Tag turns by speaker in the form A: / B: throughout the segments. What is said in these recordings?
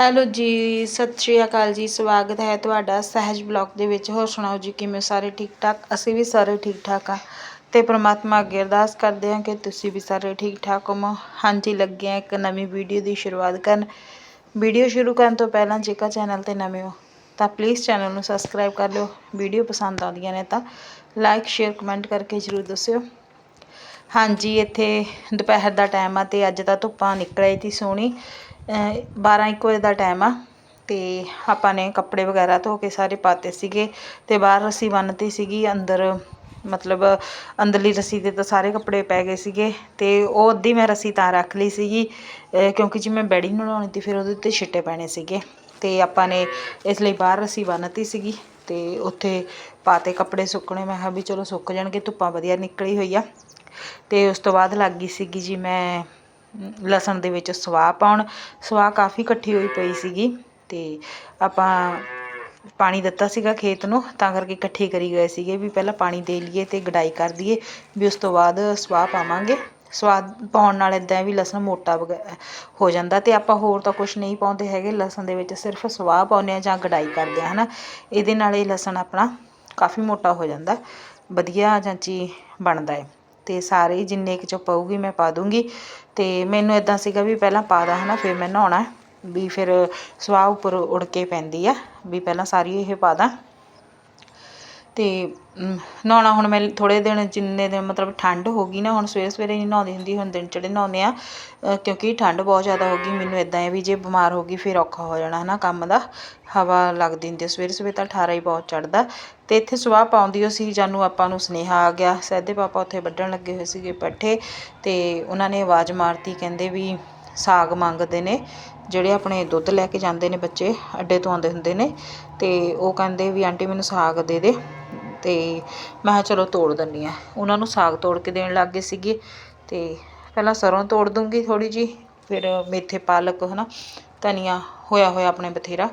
A: Hello ਜੀ, ਸਤਿ ਸ਼੍ਰੀ ਅਕਾਲ ਜੀ, ਸਵਾਗਤ ਹੈ ਤੁਹਾਡਾ ਸਹਿਜ ਬਲੌਗ ਦੇ ਵਿੱਚ। ਹੋਰ ਸੁਣਾਓ ਜੀ, ਕਿਵੇਂ ਸਾਰੇ ਠੀਕ ਠਾਕ ਅਸੀਂ ਵੀ ਸਾਰੇ ਠੀਕ ਠਾਕ ਆ। ਤੇ ਪ੍ਰਮਾਤਮਾ ਅੱਗੇ ਅਰਦਾਸ ਕਰਦੇ ਹਾਂ ਕਿ ਤੁਸੀਂ ਵੀ ਸਾਰੇ ਠੀਕ ਠਾਕ ਹੋਵੋ। ਹਾਂਜੀ, ਲੱਗੇ ਆ ਇੱਕ ਨਵੀਂ ਵੀਡੀਓ ਦੀ ਸ਼ੁਰੂਆਤ ਕਰਨ। ਵੀਡੀਓ ਸ਼ੁਰੂ ਕਰਨ ਤੋਂ ਪਹਿਲਾਂ ਜੇਕਰ ਚੈਨਲ ਤੇ ਨਵੇਂ ਹੋ, ਤਾਂ ਪਲੀਜ਼ ਚੈਨਲ ਨੂੰ ਸਬਸਕ੍ਰਾਈਬ ਕਰ ਲਿਓ। ਵੀਡੀਓ ਪਸੰਦ ਆਉਂਦੀਆਂ ਨੇ ਤਾਂ ਲਾਈਕ, ਸ਼ੇਅਰ, ਕਮੈਂਟ ਕਰਕੇ ਜ਼ਰੂਰ ਦੱਸਿਓ। ਹਾਂਜੀ, ਇੱਥੇ ਦੁਪਹਿਰ ਦਾ ਟਾਈਮ ਆ ਤੇ ਅੱਜ ਤਾਂ ਧੁੱਪਾਂ ਨਿਕਲ ਆਈ ਤੀ ਸੋਹਣੀ। 12 1 ਵਜੇ ਦਾ ਟਾਈਮ ਆ ਅਤੇ ਆਪਾਂ ਨੇ ਕੱਪੜੇ ਵਗੈਰਾ ਧੋ ਕੇ ਸਾਰੇ ਪਾਤੇ ਸੀਗੇ ਅਤੇ ਬਾਹਰ ਰੱਸੀ ਬੰਨਤੀ ਸੀਗੀ, ਅੰਦਰ ਮਤਲਬ ਅੰਦਰਲੀ ਰੱਸੀ ਦੇ ਤਾਂ ਸਾਰੇ ਕੱਪੜੇ ਪੈ ਗਏ ਸੀਗੇ ਅਤੇ ਉਹ ਅੱਧੀ ਮੈਂ ਰੱਸੀ ਤਾਂ ਰੱਖ ਲਈ ਸੀਗੀ ਕਿਉਂਕਿ ਜੇ ਮੈਂ ਬੈੜੀ ਨਲਾਉਣੀ ਤੀ ਫਿਰ ਉਹਦੇ ਉੱਤੇ ਛਿੱਟੇ ਪੈਣੇ ਸੀਗੇ। ਅਤੇ ਆਪਾਂ ਨੇ ਇਸ ਲਈ ਬਾਹਰ ਰੱਸੀ ਬੰਨਤੀ ਸੀਗੀ ਅਤੇ ਉੱਥੇ ਪਾਤੇ ਕੱਪੜੇ ਸੁੱਕਣੇ, ਮੈਂ ਕਿਹਾ ਵੀ ਚਲੋ ਸੁੱਕ ਜਾਣਗੇ, ਧੁੱਪਾਂ ਵਧੀਆ ਨਿਕਲੀ ਹੋਈ ਆ। ਅਤੇ ਉਸ ਤੋਂ ਬਾਅਦ ਲੱਗ ਗਈ ਸੀਗੀ ਜੀ ਮੈਂ ਲਸਣ ਦੇ ਵਿੱਚ ਸਵਾਹ ਪਾਉਣ। ਸਵਾਹ ਕਾਫੀ ਇਕੱਠੀ ਹੋਈ ਪਈ ਸੀਗੀ ਤੇ ਆਪਾਂ ਪਾਣੀ ਦਿੱਤਾ ਸੀਗਾ ਖੇਤ ਨੂੰ, ਤਾਂ ਕਰਕੇ ਇਕੱਠੀ ਕਰੀ ਗਏ ਸੀਗੇ ਵੀ ਪਹਿਲਾਂ ਪਾਣੀ ਦੇ ਲਈਏ ਤੇ ਗਡਾਈ ਕਰ ਦਈਏ, ਵੀ ਉਸ ਤੋਂ ਬਾਅਦ ਸਵਾਹ ਪਾਵਾਂਗੇ। ਸਵਾਦ ਪਾਉਣ ਨਾਲ ਇਦਾਂ ਵੀ ਲਸਣ ਮੋਟਾ ਵਗੈ- ਹੋ ਜਾਂਦਾ ਤੇ ਆਪਾਂ ਹੋਰ ਤਾਂ ਕੁਝ ਨਹੀਂ ਪਾਉਂਦੇ ਹੈਗੇ, ਲਸਣ ਦੇ ਵਿੱਚ ਸਿਰਫ ਸਵਾਹ ਪਾਉਂਦੇ ਆ ਜਾਂ ਗਡਾਈ ਕਰਦੇ ਆ ਹਨਾ। ਇਹਦੇ ਨਾਲ ਇਹ ਲਸਣ ਆਪਣਾ ਕਾਫੀ ਮੋਟਾ ਹੋ ਜਾਂਦਾ, ਵਧੀਆ ਜਾਂਚੀ ਬਣਦਾ ਹੈ। ਤੇ ਸਾਰੇ ਜਿੰਨੇ ਕੁ ਚ ਪਊਗੀ ਮੈਂ ਪਾ ਦੂੰਗੀ। ਅਤੇ ਮੈਨੂੰ ਇੱਦਾਂ ਸੀਗਾ ਵੀ ਪਹਿਲਾਂ ਪਾ ਦਾਂ ਹਨਾ, ਫਿਰ ਮੈਂ ਨਹਾਉਣਾ, ਵੀ ਫਿਰ ਸਵਾਹ ਉੱਪਰ ਉੱਡ ਕੇ ਪੈਂਦੀ ਆ, ਵੀ ਪਹਿਲਾਂ ਸਾਰੀ ਇਹ ਪਾ ਦਾਂ। ਅਤੇ ਨਹਾਉਣਾ ਹੁਣ ਮੈਂ ਥੋੜੇ ਦਿਨ ਜਿੰਨੇ ਦਿਨ ਮਤਲਬ ਠੰਡ ਹੋ ਗਈ ਨਾ, ਹੁਣ ਸਵੇਰੇ ਸਵੇਰੇ ਨਹੀਂ ਨਹਾਉਂਦੀ ਹੁੰਦੀ, ਹੁਣ ਦਿਨ ਚੜੇ ਨਹਾਉਂਦੇ ਆ ਕਿਉਂਕਿ ਠੰਡ ਬਹੁਤ ਜ਼ਿਆਦਾ ਹੋ ਗਈ, ਮੈਨੂੰ ਇਦਾਂ ਹੈ ਵੀ ਜੇ ਬਿਮਾਰ ਹੋ ਗਈ ਫਿਰ ਔਖਾ ਹੋ ਜਾਣਾ ਹੈ ਨਾ ਕੰਮ ਦਾ, ਹਵਾ ਲੱਗਦੀ ਹੁੰਦੀ ਹੈ, ਸਵੇਰੇ ਸਵੇਰੇ ਤਾਂ ਠਾਰਾ ਹੀ ਬਹੁਤ ਚੜਦਾ ਅਤੇ ਇੱਥੇ ਸਵਾਹ ਪਾਉਂਦੀ ਉਹ ਸੀ, ਜਾਨੂੰ ਆਪਾਂ ਨੂੰ ਸੁਨੇਹਾ ਆ ਗਿਆ। ਸਹਿਦੇ ਪਾਪਾ ਉੱਥੇ ਵੱਢਣ ਲੱਗੇ ਹੋਏ ਸੀਗੇ ਪੱਠੇ ਅਤੇ ਉਹਨਾਂ ਨੇ ਆਵਾਜ਼ ਮਾਰਤੀ, ਕਹਿੰਦੇ ਵੀ ਸਾਗ ਮੰਗਦੇ ਨੇ, ਜਿਹੜੇ ਆਪਣੇ ਦੁੱਧ ਲੈ ਕੇ ਜਾਂਦੇ ਨੇ ਬੱਚੇ, ਅੱਡੇ ਤੋਂ ਆਉਂਦੇ ਹੁੰਦੇ ਨੇ। ਅਤੇ ਉਹ ਕਹਿੰਦੇ ਵੀ, ਆਂਟੀ ਮੈਨੂੰ ਸਾਗ ਦੇ ਦੇ। ਅਤੇ ਮੈਂ ਕਿਹਾ, ਚਲੋ ਤੋੜ ਦਿੰਦੀ ਹਾਂ ਉਹਨਾਂ ਨੂੰ ਸਾਗ ਤੋੜ ਕੇ ਦੇਣ ਲੱਗ ਗਏ ਸੀਗੇ। ਅਤੇ ਪਹਿਲਾਂ ਸਰੋਂ ਤੋੜ ਦੂੰਗੀ ਥੋੜ੍ਹੀ ਜੀ ਫਿਰ ਮੇਥੇ, ਪਾਲਕ ਹੈ ਨਾ ਧਨੀਆ ਹੋਇਆ ਹੋਇਆ ਆਪਣੇ ਬਥੇਰਾ,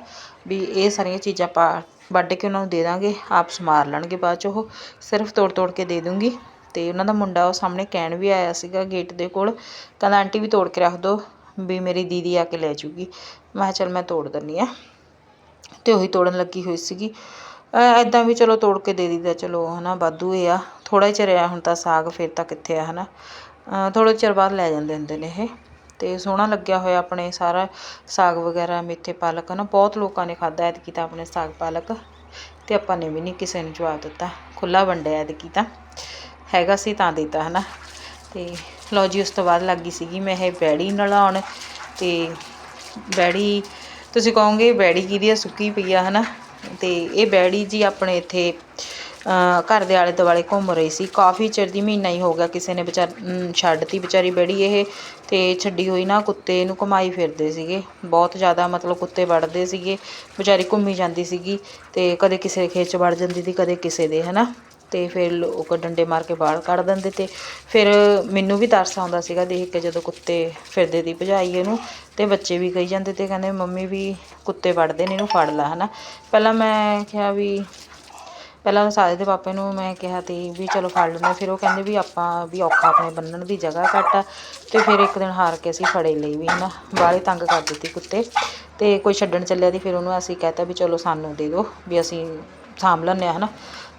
A: ਵੀ ਇਹ ਸਾਰੀਆਂ ਚੀਜ਼ਾਂ ਪਾ ਵੱਢ ਕੇ ਉਹਨਾਂ ਨੂੰ ਦੇ ਦਾਂਗੇ ਆਪ ਸਮਾਰ ਲੈਣਗੇ ਬਾਅਦ ਚ ਉਹ। ਸਿਰਫ ਤੋੜ ਤੋੜ ਕੇ ਦੇ ਦੂੰਗੀ। ਅਤੇ ਉਹਨਾਂ ਦਾ ਮੁੰਡਾ ਉਹ ਸਾਹਮਣੇ ਕਹਿਣ ਵੀ ਆਇਆ ਸੀਗਾ ਗੇਟ ਦੇ ਕੋਲ, ਕਹਿੰਦਾ, ਆਂਟੀ ਵੀ ਤੋੜ ਕੇ ਰੱਖ ਦਿਓ ਵੀ ਮੇਰੀ ਦੀਦੀ ਆ ਕੇ ਲੈ ਜੂਗੀ। ਮੈਂ ਕਿਹਾ, ਚੱਲ ਮੈਂ ਤੋੜ ਦਿੰਦੀ ਹਾਂ ਤੇ ਉਹੀ ਤੋੜਨ ਲੱਗੀ ਹੋਈ ਸੀਗੀ। ਐਦਾਂ ਵੀ ਚਲੋ ਤੋੜ ਕੇ ਦੇ ਦਿੱਤਾ ਚਲੋ ਹਨਾ, ਵਾਧੂ ਇਹ ਆ। ਥੋੜਾ ਹੀ ਚਿਰ ਆ ਹੁਣ ਤਾਂ ਸਾਗ, ਫਿਰ ਤਾਂ ਕਿੱਥੇ ਆ, ਹਨਾ। ਥੋੜੇ ਚਿਰ ਬਾਅਦ ਲੈ ਜਾਂਦੇ ਹੁੰਦੇ ਨੇ ਇਹ। ਅਤੇ ਸੋਹਣਾ ਲੱਗਿਆ ਹੋਇਆ ਆਪਣੇ ਸਾਰਾ ਸਾਗ ਵਗੈਰਾ, ਮੇਥੇ ਪਾਲਕ ਨਾ ਬਹੁਤ ਲੋਕਾਂ ਨੇ ਖਾਧਾ ਐਤਕੀ ਤਾਂ ਆਪਣੇ ਸਾਗ ਪਾਲਕ ਅਤੇ ਆਪਾਂ ਨੇ ਵੀ ਨਹੀਂ ਕਿਸੇ ਨੂੰ ਜਵਾਬ ਦਿੱਤਾ। ਖੁੱਲ੍ਹਾ ਵੰਡਿਆ ਐਤਕੀ ਤਾਂ, ਹੈਗਾ ਸੀ ਤਾਂ ਦਿੱਤਾ ਹੈ ਨਾ ਅਤੇ ਲਓ ਜੀ, ਉਸ ਤੋਂ ਬਾਅਦ ਲੱਗੀ ਸੀਗੀ ਮੈਂ ਇਹ ਬੈੜੀ ਨਲਾਉਣ ਅਤੇ ਬੈੜੀ, ਤੁਸੀਂ ਕਹੋਗੇ ਬੈੜੀ ਕਿਹਦੀ ਆ? ਸੁੱਕੀ ਪਈ ਆ ਹੈ ਨਾ ਅਤੇ ਇਹ ਬੈੜੀ ਜੀ ਆਪਣੇ ਇੱਥੇ ਘਰ ਦੇ ਆਲੇ ਦੁਆਲੇ ਘੁੰਮ ਰਹੀ ਸੀ। ਕਾਫੀ ਚਿਰ ਦੀ ਮਹੀਨਾ ਹੀ ਹੋ ਗਿਆ ਕਿਸੇ ਨੇ ਵਿਚਾਰ ਅਮ, ਛੱਡਤੀ ਵਿਚਾਰੀ ਬੈੜੀ ਇਹ ਅਤੇ ਛੱਡੀ ਹੋਈ ਨਾ ਕੁੱਤੇ ਇਹਨੂੰ ਘੁੰਮਾਈ ਫਿਰਦੇ ਸੀਗੇ। ਬਹੁਤ ਜ਼ਿਆਦਾ ਮਤਲਬ ਕੁੱਤੇ ਵੜਦੇ ਸੀਗੇ। ਵਿਚਾਰੀ ਘੁੰਮੀ ਜਾਂਦੀ ਸੀਗੀ ਅਤੇ ਕਦੇ ਕਿਸੇ ਦੇ ਖੇਤ 'ਚ ਵੜ ਜਾਂਦੀ ਤੀ ਕਦੇ ਕਿਸੇ ਦੇ ਹੈ ਨਾ ਅਤੇ ਫਿਰ ਲੋਕ ਡੰਡੇ ਮਾਰ ਕੇ ਬਾਹਰ ਕੱਢ ਦਿੰਦੇ ਤੇ ਫਿਰ ਮੈਨੂੰ ਵੀ ਤਰਸ ਆਉਂਦਾ ਸੀਗਾ ਦੇਖ ਕੇ ਜਦੋਂ ਕੁੱਤੇ ਫਿਰਦੇ ਦੀ ਭਜਾਈ ਇਹਨੂੰ ਅਤੇ ਬੱਚੇ ਵੀ ਕਹੀ ਜਾਂਦੇ ਤੇ ਕਹਿੰਦੇ ਮੰਮੀ ਵੀ ਕੁੱਤੇ ਵੜਦੇ ਨੇ ਇਹਨੂੰ ਫੜ ਲੈ ਨਾ ਪਹਿਲਾਂ ਮੈਂ ਕਿਹਾ ਵੀ ਪਹਿਲਾਂ ਸਾਰੇ ਦੇ ਪਾਪੇ ਨੂੰ ਮੈਂ ਕਿਹਾ ਤੇ ਵੀ ਚਲੋ ਫੜ ਲੈਂਦੇ ਫਿਰ ਉਹ ਕਹਿੰਦੇ ਵੀ ਆਪਾਂ ਵੀ ਔਖਾ ਆਪਣੇ ਬੰਨਣ ਦੀ ਜਗ੍ਹਾ ਘੱਟ ਆ। ਤੇ ਫਿਰ ਇੱਕ ਦਿਨ ਹਾਰ ਕੇ ਅਸੀਂ ਫੜੇ ਲਈ ਵੀ ਹਨਾ ਬਾਹਲੇ ਤੰਗ ਕਰ ਦਿੱਤੀ ਕੁੱਤੇ। ਤੇ ਕੋਈ ਛੱਡਣ ਚੱਲਿਆ ਦੀ ਫਿਰ ਉਹਨੂੰ ਅਸੀਂ ਕਹਤਾ ਵੀ ਚਲੋ ਸਾਨੂੰ ਦੇ ਦਿਓ ਵੀ ਅਸੀਂ ਸਾਂਭ ਲੈਂਦੇ ਹਾਂ, ਹਨਾ।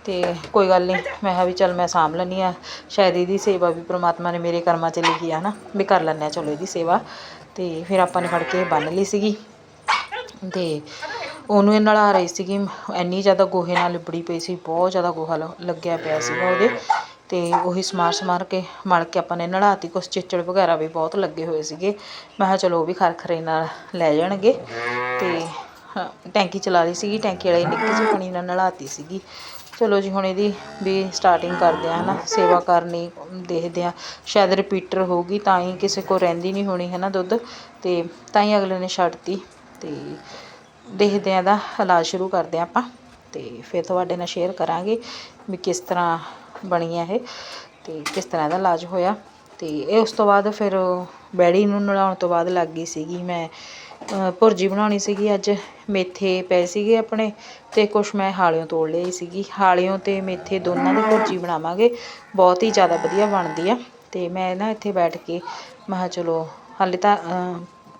A: ਤੇ ਕੋਈ ਗੱਲ ਨਹੀਂ ਮੈਂ ਕਿਹਾ ਵੀ ਚੱਲ ਮੈਂ ਸਾਂਭ ਲੈਂਦੀ ਆ ਸ਼ਾਇਦ ਇਹਦੀ ਸੇਵਾ ਵੀ ਪ੍ਰਮਾਤਮਾ ਨੇ ਮੇਰੇ ਕਰਮਾਂ 'ਚ ਲਿਖੀ ਆ, ਹਨਾ। ਵੀ ਕਰ ਲੈਂਦੇ ਆ ਚਲੋ ਇਹਦੀ ਸੇਵਾ। ਤੇ ਫਿਰ ਆਪਾਂ ਨੇ ਫੜ ਕੇ ਬੰਨ ਲਈ ਸੀਗੀ। ਤੇ ਉਹਨੂੰ ਇਹ ਨਲਾ ਰਹੀ ਸੀਗੀ, ਇੰਨੀ ਜ਼ਿਆਦਾ ਗੋਹੇ ਨਾਲ ਲਿਬੜੀ ਪਈ ਸੀ, ਬਹੁਤ ਜ਼ਿਆਦਾ ਗੋਹਾ ਲ- ਲੱਗਿਆ ਪਿਆ ਸੀਗਾ ਉਹਦੇ। ਅਤੇ ਉਹੀ ਸਮਾਰ ਸਮਾਰ ਕੇ ਮਲ ਕੇ ਆਪਾਂ ਨੇ ਨਲਾਤੀ, ਕੁਛ ਚਿੱਚੜ ਵਗੈਰਾ ਵੀ ਬਹੁਤ ਲੱਗੇ ਹੋਏ ਸੀਗੇ। ਮੈਂ ਕਿਹਾ ਚਲੋ ਉਹ ਵੀ ਖਰਖਰੇ ਨਾਲ ਲੈ ਜਾਣਗੇ। ਅਤੇ ਟੈਂਕੀ ਚਲਾ ਲਈ ਸੀਗੀ, ਟੈਂਕੀ ਵਾਲੇ ਨਿੱਕੀ ਜਿਹੀ ਪਾਣੀ ਨਾਲ ਨਲਾਤੀ ਸੀਗੀ। ਚਲੋ ਜੀ, ਹੁਣ ਇਹਦੀ ਵੀ ਸਟਾਰਟਿੰਗ ਕਰਦੇ ਆ ਹਨਾ ਸੇਵਾ ਕਰਨੀ ਦੇਖਦੇ ਆ ਸ਼ਾਇਦ ਰਿਪੀਟਰ ਹੋਊਗੀ, ਤਾਂ ਹੀ ਕਿਸੇ ਕੋ ਰਹਿੰਦੀ ਨਹੀਂ ਹੋਣੀ, ਹੈ ਨਾ ਦੁੱਧ? ਤੇ ਤਾਂ ਹੀ ਅਗਲੇ ਨੇ ਛੱਡਤੀ ਤੇ ਦੇਖਦੇ ਆ ਇਹਦਾ ਇਲਾਜ ਸ਼ੁਰੂ ਕਰਦੇ ਹਾਂ ਆਪਾਂ ਅਤੇ ਫਿਰ ਤੁਹਾਡੇ ਨਾਲ ਸ਼ੇਅਰ ਕਰਾਂਗੇ ਵੀ ਕਿਸ ਤਰ੍ਹਾਂ ਬਣੀ ਹੈ ਇਹ ਅਤੇ ਕਿਸ ਤਰ੍ਹਾਂ ਇਹਦਾ ਇਲਾਜ ਹੋਇਆ ਅਤੇ ਇਹ ਉਸ ਤੋਂ ਬਾਅਦ ਫਿਰ ਬੈੜੀ ਨੂੰ ਨਲਾਉਣ ਤੋਂ ਬਾਅਦ ਲੱਗ ਗਈ ਸੀਗੀ ਮੈਂ ਭੁਰਜੀ ਬਣਾਉਣੀ ਸੀਗੀ ਅੱਜ, ਮੇਥੇ ਪਏ ਸੀਗੇ ਆਪਣੇ ਤੇ ਕੁਛ ਮੈਂ ਹਾਲਿਓਂ ਤੋੜ ਲਈ ਸੀਗੀ। ਹਾਲਿਓਂ ਤੇ ਮੇਥੇ ਦੋਨਾਂ ਦੀ ਭੁਰਜੀ ਬਣਾਵਾਂਗੇ, ਬਹੁਤ ਹੀ ਜ਼ਿਆਦਾ ਵਧੀਆ ਬਣਦੀ ਆ ਤੇ ਮੈਂ ਨਾ ਇੱਥੇ ਬੈਠ ਕੇ ਮੈਂ ਚਲੋ ਹਾਲੇ ਤਾਂ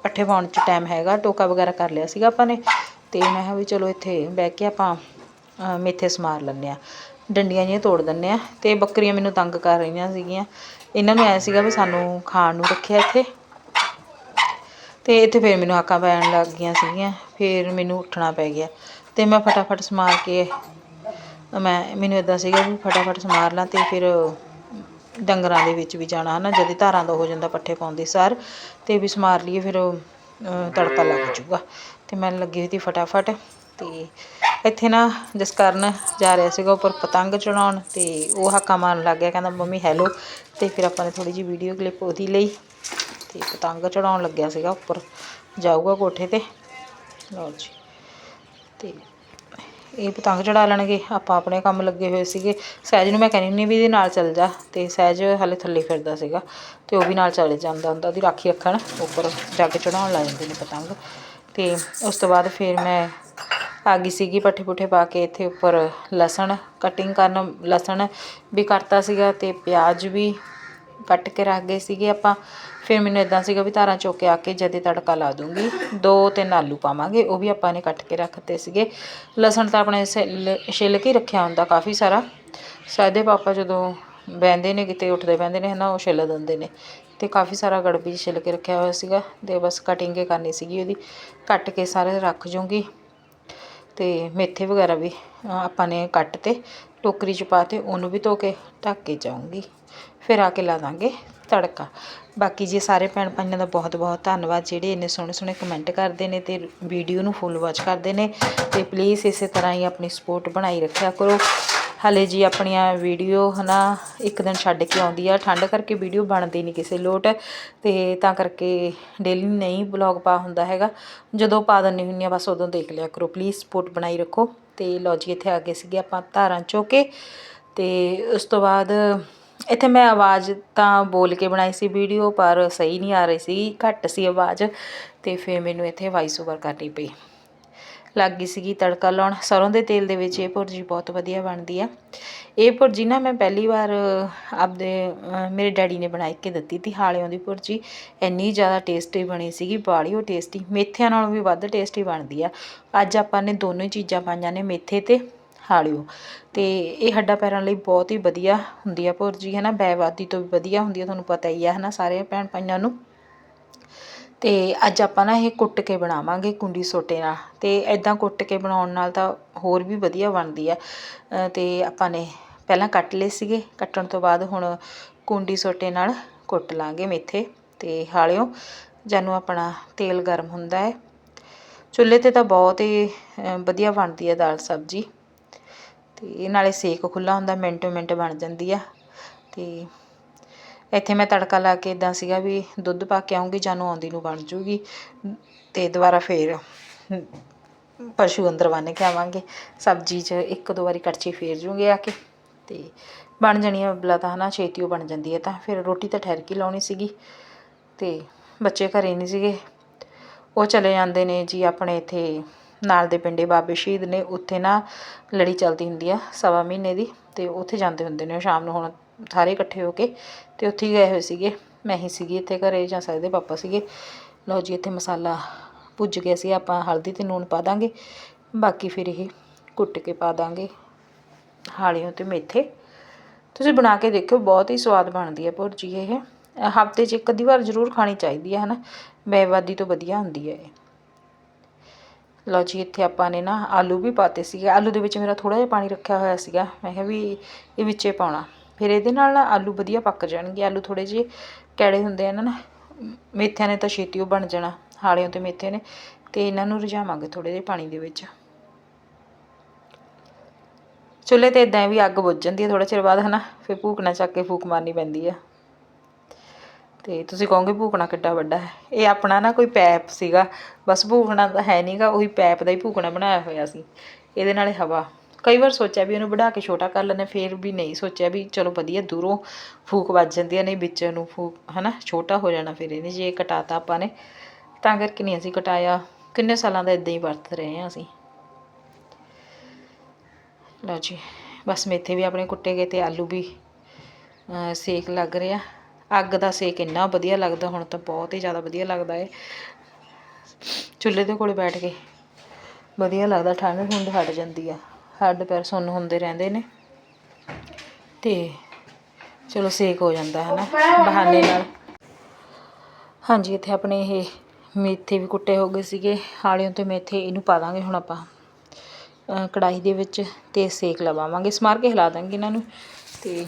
A: ਪੱਠੇ ਪਾਉਣ 'ਚ ਟਾਈਮ ਹੈਗਾ, ਟੋਕਾ ਵਗੈਰਾ ਕਰ ਲਿਆ ਸੀਗਾ ਆਪਾਂ ਨੇ। ਅਤੇ ਮੈਂ ਕਿਹਾ ਵੀ ਚਲੋ ਇੱਥੇ ਬਹਿ ਕੇ ਆਪਾਂ ਮੇਥੇ ਸਮਾਰ ਲੈਂਦੇ ਹਾਂ। ਡੰਡੀਆਂ ਜਿਹੀਆਂ ਤੋੜ ਦਿੰਦੇ ਹਾਂ ਅਤੇ ਬੱਕਰੀਆਂ ਮੈਨੂੰ ਤੰਗ ਕਰ ਰਹੀਆਂ ਸੀਗੀਆਂ। ਇਹਨਾਂ ਨੂੰ ਐ ਸੀਗਾ ਵੀ ਸਾਨੂੰ ਖਾਣ ਨੂੰ ਰੱਖਿਆ ਇੱਥੇ। ਤੇ ਇੱਥੇ ਫਿਰ ਮੈਨੂੰ ਹਾਕਾਂ ਪੈਣ ਲੱਗ ਗਈਆਂ ਸੀਗੀਆਂ, ਫਿਰ ਮੈਨੂੰ ਉੱਠਣਾ ਪੈ ਗਿਆ। ਤੇ ਮੈਂ ਫਟਾਫਟ ਸਮਾਰ ਕੇ, ਮੈਂ, ਮੈਨੂੰ ਇਦਾਂ ਸੀਗਾ ਵੀ ਫਟਾਫਟ ਸਮਾਰ ਲਾਂ ਤੇ ਫਿਰ ਡੰਗਰਾਂ ਦੇ ਵਿੱਚ ਵੀ ਜਾਣਾ ਹੈ ਨਾ ਜਦੀ ਧਾਰਾਂ ਦਾ ਹੋ ਜਾਂਦਾ ਪੱਠੇ ਪਾਉਂਦੀ ਸਾਰ, ਤੇ ਵੀ ਸਮਾਰ ਲਈਏ ਫਿਰ ਤੜਕਾ ਲੱਗ ਜੂਗਾ ਤੇ ਮੈਂ ਲੱਗੀ ਹੋਈ ਸੀ ਫਟਾਫਟ, ਤੇ ਇੱਥੇ ਨਾ ਜਿਸ ਕਾਰਨ ਜਾ ਰਿਹਾ ਸੀਗਾ ਉੱਪਰ ਪਤੰਗ ਚੜਾਉਣ, ਤੇ ਉਹ ਹਾਕਾ ਮਾਰਨ ਲੱਗ ਗਿਆ, ਕਹਿੰਦਾ, ਮੰਮੀ ਹੈਲੋ ਤੇ ਫਿਰ ਆਪਾਂ ਨੇ ਥੋੜੀ ਜਿਹੀ ਵੀਡੀਓ ਕਲਿੱਪ ਉਹਦੀ ਲਈ, ਤੇ ਪਤੰਗ ਚੜਾਉਣ ਲੱਗਿਆ ਸੀਗਾ ਉੱਪਰ, ਜਾਊਗਾ ਕੋਠੇ ਤੇ। ਲਓ ਜੀ। ਤੇ ਇਹ ਪਤੰਗ ਚੜਾ ਲੈਣਗੇ। ਆਪਾਂ ਆਪਣੇ ਕੰਮ ਲੱਗੇ ਹੋਏ ਸੀਗੇ। ਸਹਿਜ ਨੂੰ ਮੈਂ ਕਹਿੰਦੀ ਹੁੰਦੀ ਵੀ ਇਹਦੇ ਨਾਲ ਚੱਲ ਜਾ। ਤੇ ਸਹਿਜ ਹਲੇ ਥੱਲੇ ਫਿਰਦਾ ਸੀਗਾ। ਤੇ ਉਹ ਵੀ ਨਾਲ ਚਲੇ ਜਾਂਦਾ ਹੁੰਦਾ। ਉਹਦੀ ਰਾਖੀ ਰੱਖਣ ਉੱਪਰ ਜਾ ਕੇ ਚੜਾਉਣ ਲੱਗ ਜਾਂਦੇ ਨੇ ਪਤੰਗ। ਤੇ ਉਸ ਤੋਂ ਬਾਅਦ ਫਿਰ ਮੈਂ ਆ ਗਈ ਸੀਗੀ ਪੱਠੇ ਪੁੱਠੇ ਪਾ ਕੇ ਇੱਥੇ ਉੱਪਰ ਲਸਣ ਕਟਿੰਗ ਕਰਨ। ਲਸਣ ਵੀ ਕਰਤਾ ਸੀਗਾ ਤੇ ਪਿਆਜ਼ ਵੀ ਕੱਟ ਕੇ ਰੱਖ ਗਏ ਸੀਗੇ ਆਪਾਂ। ਫਿਰ ਮੈਨੂੰ ਇੱਦਾਂ ਸੀਗਾ ਵੀ ਧਾਰਾਂ ਚੁੱਕ ਕੇ ਆ ਕੇ ਜਦੇ ਤੜਕਾ ਲਾ ਦੂੰਗੀ, ਦੋ ਤਿੰਨ ਆਲੂ ਪਾਵਾਂਗੇ, ਉਹ ਵੀ ਆਪਾਂ ਨੇ ਕੱਟ ਕੇ ਰੱਖਤੇ ਸੀਗੇ। ਲਸਣ ਤਾਂ ਆਪਣੇ ਛਿੱਲ ਛਿੱਲ ਕੇ ਰੱਖਿਆ ਹੁੰਦਾ ਕਾਫੀ ਸਾਰਾ। ਸਾਦੇ ਪਾਪਾ ਜਦੋਂ ਬਹਿੰਦੇ ਨੇ ਕਿਤੇ, ਉੱਠਦੇ ਬਹਿੰਦੇ ਨੇ ਹਨਾ, ਉਹ ਛਿੱਲ ਦਿੰਦੇ ਨੇ। ਤੇ ਕਾਫੀ ਸਾਰਾ ਗੜਬੀ 'ਚ ਛਿੱਲ ਕੇ ਰੱਖਿਆ ਹੋਇਆ ਸੀਗਾ ਤੇ ਬਸ ਕਟਿੰਗ ਹੀ ਕਰਨੀ ਸੀਗੀ ਉਹਦੀ। ਕੱਟ ਕੇ ਸਾਰੇ ਰੱਖ ਜੂੰਗੀ ਤੇ ਮੇਥੇ ਵਗੈਰਾ ਵੀ ਆਪਾਂ ਨੇ ਕੱਟ ਤੇ ਟੋਕਰੀ 'ਚ ਪਾ ਤੇ ਉਹਨੂੰ ਵੀ ਧੋ ਕੇ ਢੱਕ ਕੇ ਜਾਊਂਗੀ। ਫਿਰ ਆ ਕੇ ਲਾ ਦਾਂਗੇ। ਤੜਕਾ। ਬਾਕੀ ਜੀ ਸਾਰੇ ਭੈਣ ਭਾਈਆਂ ਦਾ ਬਹੁਤ ਬਹੁਤ ਧੰਨਵਾਦ। ਜਿਹੜੇ ਇੰਨੇ ਸੋਹਣੇ ਸੋਹਣੇ ਕਮੈਂਟ ਕਰਦੇ ਨੇ ਤੇ ਵੀਡੀਓ ਨੂੰ ਫੁੱਲ ਵਾਚ ਕਰਦੇ ਨੇ, ਤੇ ਪਲੀਜ਼ ਇਸੇ ਤਰ੍ਹਾਂ ਹੀ ਆਪਣੀ ਸਪੋਰਟ ਬਣਾਈ ਰੱਖਿਆ ਕਰੋ। ਹਲੇ ਜੀ ਆਪਣੀਆਂ ਵੀਡੀਓ ਹਨਾ, ਇੱਕ ਦਿਨ ਛੱਡ ਕੇ ਆਉਂਦੀ ਆ। ਠੰਡ ਕਰਕੇ ਵੀਡੀਓ ਬਣਦੀ ਨਹੀਂ ਕਿਸੇ ਲੋਟ, ਤੇ ਤਾਂ ਕਰਕੇ ਡੇਲੀ ਨਹੀਂ ਬਲੌਗ ਪਾ ਹੁੰਦਾ ਹੈਗਾ। ਜਦੋਂ ਪਾ ਦਿੰਦੀ ਹੁੰਦੀ ਆ, ਬਸ ਉਦੋਂ ਦੇਖ ਲਿਆ ਕਰੋ। ਪਲੀਜ਼ ਸਪੋਰਟ ਬਣਾਈ ਰੱਖੋ। ਤੇ ਲਓ ਜੀ, ਇੱਥੇ ਆ ਗਏ ਸੀਗੇ ਆਪਾਂ ਧਾਰਾਂ ਚੋਕੇ। ਤੇ ਉਸ ਤੋਂ ਬਾਅਦ ਇੱਥੇ ਮੈਂ ਆਵਾਜ਼ ਤਾਂ ਬੋਲ ਕੇ ਬਣਾਈ ਸੀ ਵੀਡੀਓ, ਪਰ ਸਹੀ ਨਹੀਂ ਆ ਰਹੀ ਸੀ, ਘੱਟ ਸੀ ਆਵਾਜ਼ ਅਤੇ ਫਿਰ ਮੈਨੂੰ ਇੱਥੇ ਵਾਇਸ ਓਵਰ ਕਰਨੀ ਪਈ। ਲੱਗ ਗਈ ਸੀਗੀ ਤੜਕਾ ਲਾਉਣ। ਸਰੋਂ ਦੇ ਤੇਲ ਦੇ ਵਿੱਚ ਇਹ ਭੁਰਜੀ ਬਹੁਤ ਵਧੀਆ ਬਣਦੀ ਆ। ਇਹ ਭੁਰਜੀ ਨਾ ਮੈਂ ਪਹਿਲੀ ਵਾਰ ਆਪਦੇ ਮੇਰੇ ਡੈਡੀ ਨੇ ਬਣਾ ਕੇ ਦਿੱਤੀ ਤੀ ਹਾਲਿਆਂ ਦੀ ਭੁਰਜੀ। ਇੰਨੀ ਜ਼ਿਆਦਾ ਟੇਸਟੀ ਬਣੀ ਸੀਗੀ ਬਾੜੀ ਉਹ ਟੇਸਟੀ ਮੇਥਿਆਂ ਨਾਲੋਂ ਵੀ ਵੱਧ ਟੇਸਟੀ ਬਣਦੀ ਆ। ਅੱਜ ਆਪਾਂ ਨੇ ਦੋਨੋਂ ਹੀ ਚੀਜ਼ਾਂ ਪਾਈਆਂ ਨੇ ਮੇਥੇ ਤੇ। ਹਾਲਿਓ ਤੇ ਇਹ ਹੱਡਾਂ ਪੈਰਾਂ ਲਈ ਬਹੁਤ ਹੀ ਵਧੀਆ ਹੁੰਦੀ ਆ ਭੁਰਜੀ ਹੈ ਨਾ? ਬੈਵਾਦੀ ਤੋਂ ਵੀ ਵਧੀਆ ਹੁੰਦੀ ਆ ਤੁਹਾਨੂੰ ਪਤਾ ਹੀ ਆ ਹੈ ਨਾ? ਸਾਰੇ ਭੈਣ ਭਾਈਆਂ ਨੂੰ। ਤੇ ਅੱਜ ਆਪਾਂ ਨਾ ਇਹ ਕੁੱਟ ਕੇ ਬਣਾਵਾਂਗੇ ਕੁੰਡੀ ਸੋਟੇ ਨਾਲ। ਤੇ ਐਦਾਂ ਕੁੱਟ ਕੇ ਬਣਾਉਣ ਨਾਲ ਤਾਂ ਹੋਰ ਵੀ ਵਧੀਆ ਬਣਦੀ ਆ। ਅ, ਤੇ ਆਪਾਂ ਨੇ ਪਹਿਲਾਂ ਕੱਟ ਲਏ ਸੀਗੇ। ਕੱਟਣ ਤੋਂ ਬਾਅਦ ਹੁਣ ਕੁੰਡੀ ਸੋਟੇ ਨਾਲ ਕੁੱਟ ਲਾਂਗੇ ਮੇਥੇ। ਤੇ ਹਾਲਿਓ ਜਾਨੂੰ ਆਪਣਾ ਤੇਲ ਗਰਮ ਹੁੰਦਾ ਹੈ। ਚੁੱਲ੍ਹੇ ਤੇ ਤਾਂ ਬਹੁਤ ਹੀ ਵਧੀਆ ਬਣਦੀ ਹੈ ਦਾਲ ਸਬਜ਼ੀ। ਅਤੇ ਨਾਲੇ ਸੇਕ ਖੁੱਲ੍ਹਾ ਹੁੰਦਾ, ਮਿੰਟੋ ਮਿੰਟ ਬਣ ਜਾਂਦੀ ਆ। ਅਤੇ ਇੱਥੇ ਮੈਂ ਤੜਕਾ ਲਾ ਕੇ ਇੱਦਾਂ ਸੀਗਾ ਵੀ ਦੁੱਧ ਪਾ ਕੇ ਆਉਂਗੀ ਜਾਨੂੰ ਆਉਂਦੀ ਨੂੰ ਬਣ ਜੂਗੀ। ਅਤੇ ਦੁਬਾਰਾ ਫਿਰ ਪਸ਼ੂ ਅੰਦਰ ਬੰਨ੍ਹ ਕੇ ਆਵਾਂਗੇ। ਸਬਜ਼ੀ 'ਚ ਇੱਕ ਦੋ ਵਾਰੀ ਕੜਛੀ ਫੇਰ ਜੂਗੇ ਆ ਕੇ। ਅਤੇ ਬਣ ਜਾਣੀ ਹੈ ਬਲਾ ਤਾਂ ਹਨਾ, ਛੇਤੀ ਉਹ ਬਣ ਜਾਂਦੀ ਹੈ ਤਾਂ। ਫਿਰ ਰੋਟੀ ਤਾਂ ਠਹਿਰ ਕੇ ਲਾਉਣੀ ਸੀਗੀ। ਅਤੇ ਬੱਚੇ ਘਰੇ ਨਹੀਂ ਸੀਗੇ। ਉਹ ਚਲੇ ਜਾਂਦੇ ਨੇ ਜੀ ਆਪਣੇ ਇੱਥੇ ਨਾਲ ਦੇ ਪਿੰਡੇ ਬਾਬੇ ਸ਼ਹੀਦ ਨੇ ਉੱਥੇ ਨਾ ਲੜੀ ਚੱਲਦੀ ਹੁੰਦੀ ਆ ਸਵਾ ਮਹੀਨੇ ਦੀ ਅਤੇ ਉੱਥੇ ਜਾਂਦੇ ਹੁੰਦੇ ਨੇ ਸ਼ਾਮ ਨੂੰ ਹੁਣ ਸਾਰੇ ਇਕੱਠੇ ਹੋ ਕੇ ਅਤੇ ਉੱਥੇ ਹੀ ਗਏ ਹੋਏ ਸੀਗੇ। ਮੈਂ ਹੀ ਸੀਗੀ ਇੱਥੇ ਘਰ ਜਾਂ ਸਕਦੇ ਪਾਪਾ ਸੀਗੇ। ਲਓ ਜੀ, ਇੱਥੇ ਮਸਾਲਾ ਭੁੱਜ ਗਿਆ ਸੀ, ਆਪਾਂ ਹਲਦੀ ਅਤੇ ਨੂਣ ਪਾ ਦਾਂਗੇ। ਬਾਕੀ ਫਿਰ ਇਹ ਕੁੱਟ ਕੇ ਪਾ ਦਾਂਗੇ ਹਾਲੀਆਂ ਤੇ ਮੇਥੇ। ਤੁਸੀਂ ਬਣਾ ਕੇ ਦੇਖਿਓ, ਬਹੁਤ ਹੀ ਸਵਾਦ ਬਣਦੀ ਹੈ ਭੁਰਜੀ ਇਹ। ਹਫ਼ਤੇ 'ਚ ਇੱਕ ਅੱਧੀ ਵਾਰ ਜ਼ਰੂਰ ਖਾਣੀ ਚਾਹੀਦੀ ਹੈ ਹਨਾ? ਬੇਵਾਦੀ ਤੋਂ ਵਧੀਆ ਹੁੰਦੀ ਹੈ ਇਹ। ਲਓ ਜੀ, ਇੱਥੇ ਆਪਾਂ ਨੇ ਨਾ ਆਲੂ ਵੀ ਪਾਤੇ ਸੀਗੇ। ਆਲੂ ਦੇ ਵਿੱਚ ਮੇਰਾ ਥੋੜਾ ਜਿਹਾ ਪਾਣੀ ਰੱਖਿਆ ਹੋਇਆ ਸੀਗਾ। ਮੈਂ ਕਿਹਾ ਵੀ ਇਹ ਵਿੱਚੇ ਪਾਉਣਾ। ਫਿਰ ਇਹਦੇ ਨਾਲ ਆਲੂ ਵਧੀਆ ਪੱਕ ਜਾਣਗੇ। ਆਲੂ ਥੋੜੇ ਜਿਹੇ ਕੈੜੇ ਹੁੰਦੇ ਆ ਨਾ ਨਾ, ਮੇਥਿਆਂ ਨੇ ਤਾਂ ਛੇਤੀ ਉਹ ਬਣ ਜਾਣਾ ਹਾਲਿਆਂ ਤੇ ਮੇਥੇ ਨੇ। ਤੇ ਇਹਨਾਂ ਨੂੰ ਰਝਾਵਾਂਗੇ ਥੋੜੇ ਜਿਹੇ ਪਾਣੀ ਦੇ ਵਿੱਚ। ਚੁੱਲ੍ਹੇ ਤੇ ਇਦਾਂ ਵੀ ਅੱਗ ਬੁੱਝ ਜਾਂਦੀ ਹੈ ਥੋੜਾ ਚਿਰ ਬਾਅਦ, ਹਨਾ। ਫਿਰ ਭੂਕਣਾ ਚੱਕ ਕੇ ਫੂਕ ਮਾਰਨੀ ਪੈਂਦੀ ਆ। ਤੇ ਤੁਸੀਂ ਕਹੋਗੇ ਭੂਕਣਾ ਕਿੱਡਾ ਵੱਡਾ ਹੈ। ਇਹ ਆਪਣਾ ਨਾ ਕੋਈ ਪੈਪ ਸੀਗਾ। ਬਸ ਭੂਕਣਾ ਤਾਂ ਹੈ ਨਹੀਂਗਾ ਉਹੀ ਪੈਪ ਦਾ ਹੀ ਭੂਕਣਾ ਬਣਾਇਆ ਹੋਇਆ ਸੀ। ਇਹਦੇ ਨਾਲੇ ਹਵਾ। ਕਈ ਵਾਰ ਸੋਚਿਆ ਵੀ ਇਹਨੂੰ ਵਧਾ ਕੇ ਛੋਟਾ ਕਰ ਲੈਂਦੇ ਫਿਰ ਵੀ ਨਹੀਂ ਸੋਚਿਆ ਵੀ ਚਲੋ ਵਧੀਆ, ਦੂਰੋਂ ਫੂਕ ਵੱਜ ਜਾਂਦੀ ਹੈ ਨਹੀਂ ਵਿੱਚ ਨੂੰ ਫੂਕ, ਹਨਾ, ਛੋਟਾ ਹੋ ਜਾਣਾ ਫਿਰ ਇਹਨੇ ਜੇ ਕਟਾਤਾ ਆਪਾਂ ਨੇ। ਤਾਂ ਕਰਕੇ ਨਹੀਂ ਅਸੀਂ ਕਟਾਇਆ। ਕਿੰਨੇ ਸਾਲਾਂ ਦਾ ਇਦਾਂ ਹੀ ਵਰਤ ਰਹੇ ਹਾਂ ਅਸੀਂ। ਲਓ ਜੀ, ਬਸ ਮੇਥੇ ਵੀ ਆਪਣੇ ਕੁੱਟੇ ਗਏ ਤੇ ਆਲੂ ਵੀ ਸੇਕ ਲੱਗ ਰਿਹਾ। ਅੱਗ ਦਾ ਸੇਕ ਇੰਨਾ ਵਧੀਆ ਲੱਗਦਾ, ਹੁਣ ਤਾਂ ਬਹੁਤ ਹੀ ਜ਼ਿਆਦਾ ਵਧੀਆ ਲੱਗਦਾ ਹੈ ਚੁੱਲ੍ਹੇ ਦੇ ਕੋਲ ਬੈਠ ਕੇ ਵਧੀਆ ਲੱਗਦਾ, ਠੰਡ ਠੁੰਡ ਹਟ ਜਾਂਦੀ ਆ, ਹੱਡ ਪੈਰ ਸੁੰਨ ਹੁੰਦੇ ਰਹਿੰਦੇ ਨੇ। ਤੇ ਚਲੋ ਸੇਕ ਹੋ ਜਾਂਦਾ ਹੈ ਨਾ ਬਹਾਨੇ ਨਾਲ। ਹਾਂਜੀ, ਇੱਥੇ ਆਪਣੇ ਇਹ ਮੇਥੇ ਵੀ ਕੁੱਟੇ ਹੋ ਗਏ ਸੀਗੇ ਹਾਲਿਓਂ ਤੇ ਮੇਥੇ ਇਹਨੂੰ ਪਾ ਦਾਂਗੇ ਹੁਣ ਆਪਾਂ, ਅਹ ਕੜਾਹੀ ਦੇ ਵਿੱਚ ਤੇ ਸੇਕ ਲਵਾਵਾਂਗੇ। ਸਮਾਰ ਕੇ ਹਿਲਾ ਦਾਂਗੇ ਇਹਨਾਂ ਨੂੰ ਤੇ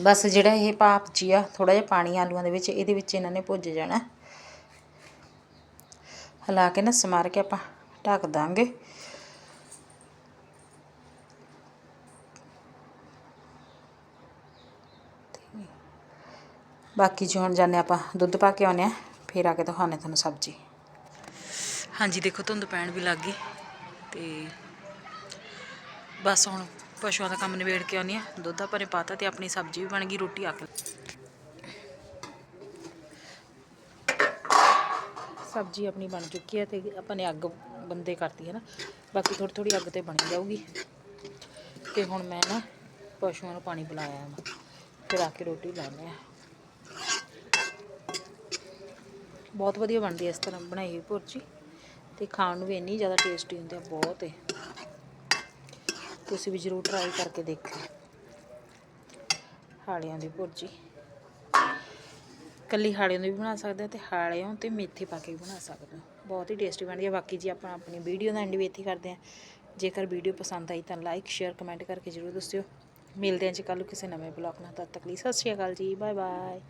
A: ਬਸ ਜਿਹੜਾ ਇਹ ਭਾਪ ਜੀ ਆ ਥੋੜਾ ਜਿਹਾ ਪਾਣੀ ਆਲੂਆਂ ਦੇ ਵਿੱਚ, ਇਹਦੇ ਵਿੱਚ ਇਹਨਾਂ ਨੇ ਭੁੱਜ ਜਾਣਾ। ਹਲਾ ਕੇ ਨਾ ਸਮਾਰ ਕੇ ਆਪਾਂ ਢੱਕ ਦਾਂਗੇ। ਬਾਕੀ ਜੀ ਹੁਣ ਜਾਂਦੇ ਆਪਾਂ ਦੁੱਧ ਪਾ ਕੇ ਆਉਂਦੇ ਆ, ਫਿਰ ਆ ਕੇ ਦਿਖਾਉਂਦੇ ਤੁਹਾਨੂੰ ਸਬਜ਼ੀ। ਹਾਂਜੀ, ਦੇਖੋ, ਧੁੰਦ ਪੈਣ ਵੀ ਲੱਗ ਗਈ ਤੇ ਬਸ ਹੁਣ ਪਸ਼ੂਆਂ ਦਾ ਕੰਮ ਨਿਬੇੜ ਕੇ ਆਉਂਦੀ ਆ ਦੁੱਧ ਆਪਾਂ ਨੇ ਪਾਤਾ ਤੇ ਆਪਣੀ ਸਬਜ਼ੀ ਵੀ ਬਣ ਗਈ, ਰੋਟੀ ਆ ਸਬਜ਼ੀ ਆਪਣੀ ਬਣ ਚੁੱਕੀ ਹੈ ਤੇ ਆਪਾਂ ਨੇ ਅੱਗ ਬੰਦੇ ਕਰਤੀ ਹੈ ਨਾ। ਬਾਕੀ ਥੋੜੀ ਥੋੜੀ ਅੱਗ ਤੇ ਬਣ ਜਾਊਗੀ। ਤੇ ਹੁਣ ਮੈਂ ਨਾ ਪਸ਼ੂਆਂ ਨੂੰ ਪਾਣੀ ਪਿਲਾਇਆ ਵਾ। ਫਿਰ ਆ ਕੇ ਰੋਟੀ ਲਾਉਂਦੇ ਆ ਬਹੁਤ ਵਧੀਆ ਬਣਦੀ ਹੈ ਇਸ ਤਰ੍ਹਾਂ ਬਣਾਈ ਹੋਈ ਭੁਰਜੀ। ਤੇ ਖਾਣ ਨੂੰ ਵੀ ਇੰਨੀ ਜ਼ਿਆਦਾ ਟੇਸਟੀ ਹੁੰਦੀ ਆ, ਬਹੁਤ ਹੈ ਤੁਸੀਂ ਵੀ ਜ਼ਰੂਰ ਟਰਾਈ ਕਰਕੇ ਦੇਖੋ ਹਾੜਿਆਂ ਦੀ ਭੁਰਜੀ। ਕੱਲੀ ਹਾੜਿਆਂ ਦੀ ਵੀ ਬਣਾ ਸਕਦੇ ਹੋ ਤੇ ਹਾੜਿਆਂ ਤੇ ਮੇਥੀ ਪਾ ਕੇ ਵੀ ਬਣਾ ਸਕਦੇ ਹੋ ਬਹੁਤ ਹੀ ਟੇਸਟੀ ਬਣਦੀ ਹੈ ਬਾਕੀ ਜੀ ਆਪਾਂ ਆਪਣੀ ਵੀਡੀਓ ਦਾ ਐਂਡ ਵੀ ਇੱਥੇ ਕਰਦੇ ਹਾਂ ਜੇਕਰ ਵੀਡੀਓ ਪਸੰਦ ਆਈ ਤਾਂ ਲਾਈਕ ਸ਼ੇਅਰ ਕਮੈਂਟ ਕਰਕੇ ਜ਼ਰੂਰ ਦੱਸਿਓ। ਮਿਲਦੇ ਹਾਂ ਜੀ ਕੱਲ੍ਹ ਨੂੰ ਕਿਸੇ ਨਵੇਂ ਬਲੌਗ ਨਾਲ। ਤਦ ਤੱਕ ਲਈ ਸਤਿ ਸ਼੍ਰੀ ਅਕਾਲ ਜੀ। Bye bye